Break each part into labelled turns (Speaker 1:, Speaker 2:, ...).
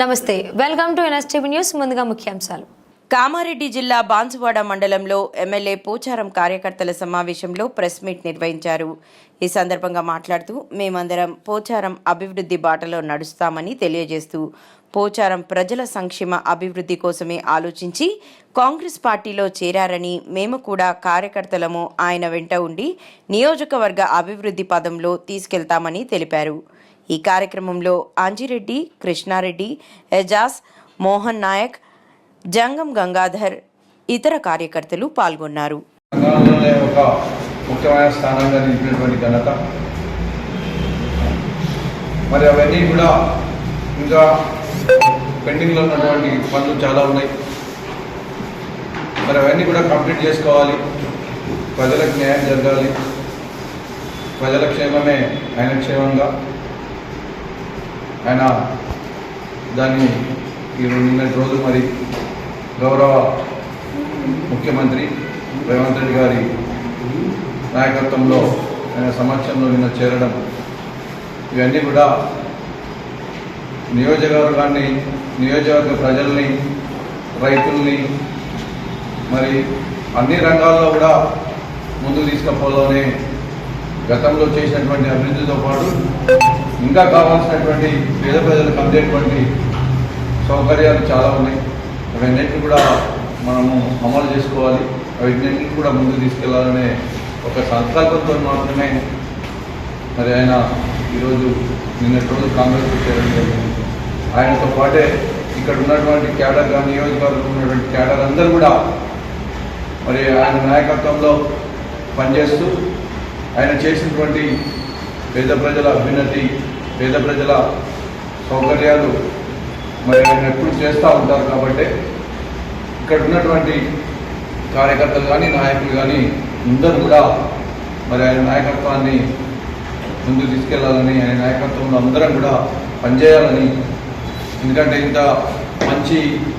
Speaker 1: నమస్తే welcome to NSTV news ముందుగా ముఖ్యాంశాలు.
Speaker 2: కామారెడ్డి జిల్లా బాన్సువాడ మండలంలో ఎమ్మెల్యే పోచారం కార్యకర్తల సమావేశంలో ప్రెస్ మీట్ నిర్వహించారు. ఈ సందర్భంగా మాట్లాడుతూ మేమందరం పోచారం అభివృద్ధి బాటలో నడుస్తామని తెలియజేస్తూ పోచారం ప్రజల సంక్షేమ అభివృద్ధి కోసమే ఆలోచించి కాంగ్రెస్ పార్టీలో చేరారని మేము కూడా కార్యకర్తలము ఆయన వెంట ఉండి నియోజకవర్గ అభివృద్ధి పదంలో తీసుకెళ్తామని తెలిపారు. ఈ కార్యక్రమంలో అంజిరెడ్డి కృష్ణారెడ్డి ఎజాజ్ మోహన్ నాయక్ జంగం గంగాధర్ ఇతర కార్యకర్తలు పాల్గొన్నారు.
Speaker 3: ముఖ్యమైన స్థానంగా నిలిపినటువంటి ఘనత. మరి అవన్నీ కూడా ఇంకా పెండింగ్లో ఉన్నటువంటి పనులు చాలా ఉన్నాయి. మరి అవన్నీ కూడా కంప్లీట్ చేసుకోవాలి. ప్రజలకు న్యాయం జరగాలి. ప్రజల క్షేమమే ఆయన క్షేమంగా. ఆయన దాన్ని ఈ నిన్నటి రోజు మరి గౌరవ ముఖ్యమంత్రి రేవంత్ రెడ్డి గారి నాయకత్వంలో ఆయన సమక్షంలో నిన్న చేరడం ఇవన్నీ కూడా నియోజకవర్గాన్ని నియోజకవర్గ ప్రజల్ని రైతుల్ని మరి అన్ని రంగాల్లో కూడా ముందుకు తీసుకుపోలోనే గతంలో చేసినటువంటి అభివృద్ధితో పాటు ఇంకా కావాల్సినటువంటి పేద ప్రజలకు అందేటువంటి సౌకర్యాలు చాలా ఉన్నాయి. అవన్నింటినీ కూడా మనము అమలు చేసుకోవాలి. అవన్నింటినీ కూడా ముందుకు తీసుకెళ్ళాలనే ఒక సంకల్పంతో మాత్రమే మరి ఆయన ఈరోజు నిన్నటి రోజు కాంగ్రెస్ చేయడం జరిగింది. ఆయనతో పాటే ఇక్కడ ఉన్నటువంటి క్యాడర్ కానీ నియోజకవర్గంలో ఉన్నటువంటి క్యాడర్ అందరూ కూడా మరి ఆయన నాయకత్వంలో పనిచేస్తూ ఆయన చేసినటువంటి పేద ప్రజల అభ్యున్నతి పేద ప్రజల సౌకర్యాలు మరి ఆయన ఎప్పుడు చేస్తూ ఉంటారు కాబట్టి ఇక్కడ ఉన్నటువంటి కార్యకర్తలు కానీ నాయకులు కానీ అందరూ కూడా మరి ఆయన నాయకత్వాన్ని ముందుకు తీసుకెళ్ళాలని ఆయన నాయకత్వంలో అందరం కూడా పనిచేయాలని. ఎందుకంటే ఇంత మంచి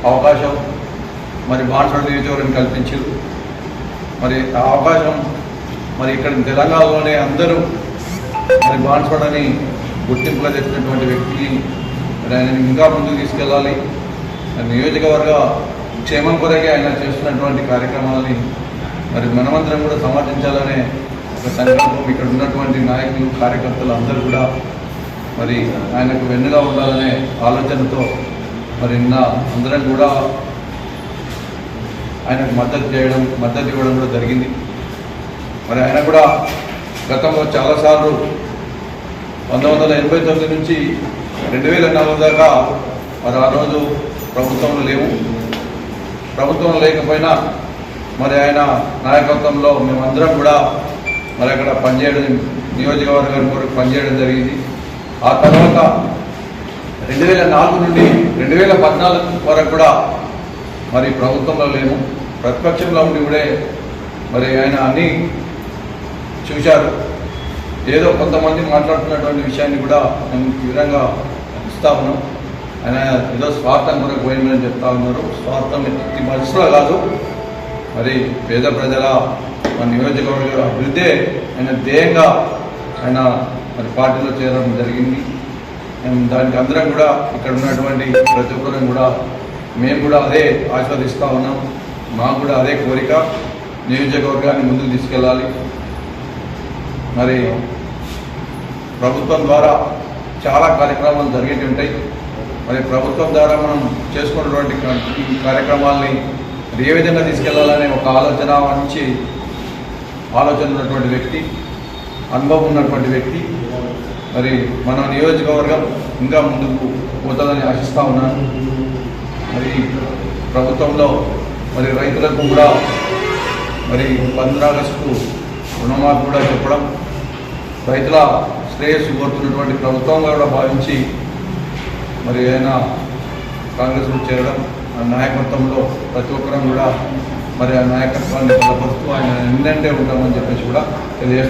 Speaker 3: అవకాశం మరి బాన్సోడ నియోజకవర్గం కల్పించారు. మరి ఆ అవకాశం మరి ఇక్కడ తెలంగాణలోనే అందరూ మరి బాన్సోడని గుర్తింపుగా తెచ్చినటువంటి వ్యక్తిని మరి ఆయన ఇంకా ముందుకు తీసుకెళ్ళాలి. నియోజకవర్గ క్షేమం కొరకే ఆయన చేస్తున్నటువంటి కార్యక్రమాలని మరి మనమందరం కూడా సమర్థించాలనే ఒక సంకల్పం ఇక్కడ ఉన్నటువంటి నాయకులు కార్యకర్తలు అందరూ కూడా మరి ఆయనకు వెన్నుగా ఉండాలనే ఆలోచనతో మరి నిన్న అందరం కూడా ఆయనకు మద్దతు చేయడం మద్దతు ఇవ్వడం కూడా జరిగింది. మరి ఆయన కూడా గతంలో చాలాసార్లు పంతొమ్మిది వందల ఎనభై తొమ్మిది నుంచి రెండు వేల నాలుగు దాకా మరి ఆ రోజు ప్రభుత్వంలో లేవు. ప్రభుత్వం లేకపోయినా మరి ఆయన నాయకత్వంలో మేమందరం కూడా మరి అక్కడ పనిచేయడం నియోజకవర్గం కొరకు పనిచేయడం జరిగింది. ఆ తర్వాత రెండు వేల నాలుగు నుండి రెండు వేల పద్నాలుగు వరకు కూడా మరి ప్రభుత్వంలో లేము. ప్రతిపక్షంలో ఉండి కూడా మరి ఆయన అన్నీ చూశారు. ఏదో కొంతమంది మాట్లాడుతున్నటువంటి విషయాన్ని కూడా నేను తీవ్రంగా ఇస్తా ఉన్నాం. ఆయన ఏదో స్వార్థం కొరకు పోయిందని చెప్తా ఉన్నారు. స్వార్థం ఎత్తి మనసులో కాదు. మరి పేద ప్రజల మన నియోజకవర్గ అభివృద్ధే ఆయన ధ్యేయంగా ఆయన మరి పార్టీలో చేరడం జరిగింది. మేము దానికి అందరం కూడా ఇక్కడ ఉన్నటువంటి ప్రతి ఒక్కరం కూడా మేము కూడా అదే ఆస్వాదిస్తూ ఉన్నాం. మాకు కూడా అదే కోరిక. నియోజకవర్గాన్ని ముందుకు తీసుకెళ్ళాలి. మరి ప్రభుత్వం ద్వారా చాలా కార్యక్రమాలు జరిగేవి ఉంటాయి. మరి ప్రభుత్వం ద్వారా మనం చేసుకున్నటువంటి ఈ కార్యక్రమాల్ని ఏ విధంగా తీసుకెళ్ళాలనే ఒక ఆలోచన మంచి ఆలోచన ఉన్నటువంటి వ్యక్తి అనుభవం ఉన్నటువంటి వ్యక్తి మరి మన నియోజకవర్గం ఇంకా ముందుకు పోతుందని ఆశిస్తూ ఉన్నాను. మరి ప్రభుత్వంలో మరి రైతులకు కూడా మరి పంద్రాగస్టు రుణమాఫీ కూడా చెప్పడం రైతుల శ్రేయస్సు కోరుతున్నటువంటి ప్రభుత్వంగా కూడా భావించి మరి ఆయన కాంగ్రెస్లో చేరడం ఆ నాయకత్వంలో ప్రతి ఒక్కరం కూడా మరి ఆ నాయకత్వాన్ని బలపరుస్తూ ఆయన నిన్నంటే ఉంటామని చెప్పేసి కూడా తెలియజేస్తారు